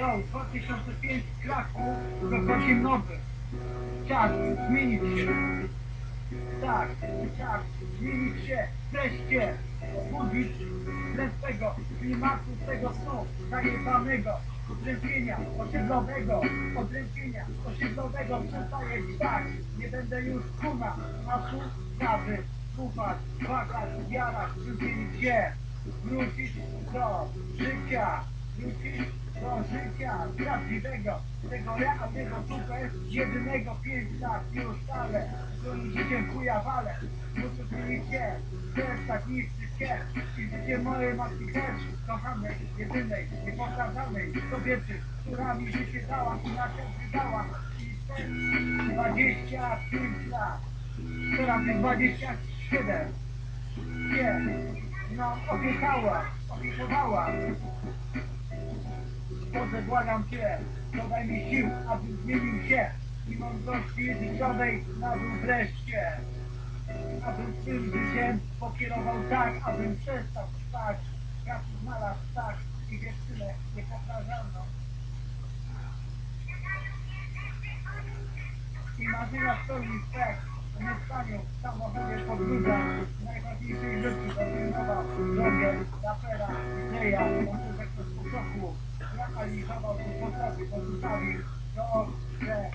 Yo, 2005 Kraków dochodzi nowy. Czas zmienić się. Tak, czas zmienić się. Wreszcie obudzić z tego klimatu, z tego snu zajebanego, odrętwienia osiedlowego, odrętwienia osiedlowego przestaje tak. Nie będę już kuna masu sprawy, słuchać, płakać, jarać, zmienić się. Wrócić do życia, do życia prawdziwego, tego realnego, super, jedynego piękna już stale, którym życiem chuja wale. Muszę zmienić się, przestać niszczyć się i życie mojej matki też, kochanej, jedynej, niepowtarzalnej kobiety, która mi życie dała i na serce dała i te 25 lat, teraz jest 27, nie, no opiekała, opiekowała. Boże, błagam Cię, dodaj mi sił, abym zmienił się i mądrości życiowej nabył wreszcie. Abym swym życiem pokierował tak, abym przestał spać. Trafił znalazł tak i dziewczynę niepowtarzalną. I marzenia spełni swe w mieszkaniu, w samochodzie, podróżach, najważniejszej rzeczy drogę, afera, idea, pomysłek do sposobu, realizował te potrzeby, pozostawił to, że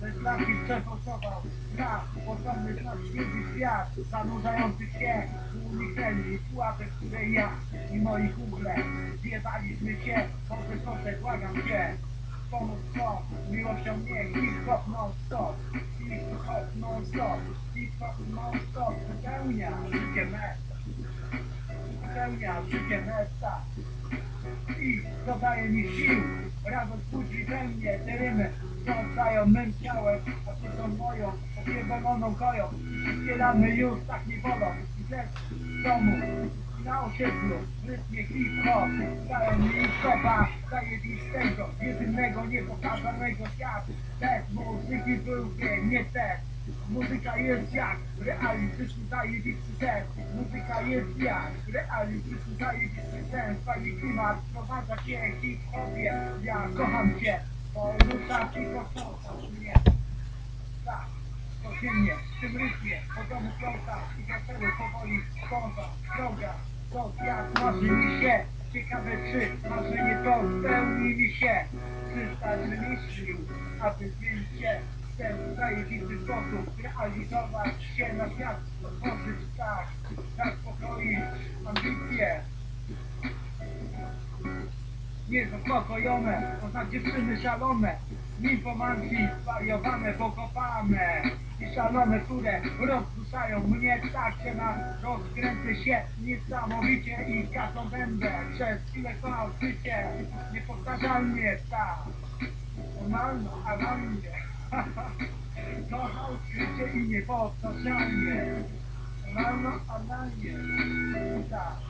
ze szlaki przeforsował na potomny znak świeci świat, zanurzający się w uniknęli pułapek, której ja i moi kumple zjebaliśmy się, Boże, proszę, błagam Cię, pomóc to, miłością mnie, hip-hop non-stop, hip-hop non-stop, hip-hop non-stop, wypełnia życie me, wypełnia życie mesta i dodaje mi sił, radość budzi we mnie, te rymy, wstrząsają mym ciałem, a ty są moją, opierdoloną koją, rany już tak nie bolą, i też w domu, na osiedlu, w rytmie hip-hop, daje mi kopa, zajebistego, jedynego, niepowtarzanego świata, bez muzyki byłby nie ten. Muzyka jest jak realistyczny zajebisty sen Muzyka jest jak realistyczny zajebisty sen Fajny klimat prowadza cię hip-hopie Ja kocham cię, porusza ci posłuchasz mnie Tak, codziennie, tym rytmie. Po domu pląta i weselu powoli spąta Droga, to jak marzy mi się. Ciekawe czy marzenie to spełni mi się. Przystać myślił, aby zmienić się. W ten zajebisty sposób realizować się na świat, tworzyć tak, zaspokoić ambicje. Niezaspokojone, to za dziewczyny szalone, ninfomanki zwariowane, pokopane. I szalone, które rozruszają mnie tak, że na rozkręcę się niesamowicie i każdą będę. Przez chwilę kochał życie, niepowtarzalnie tak, normalno, awannie. Kochał życie i niepowtarzalnie, normalno, awannie, tak.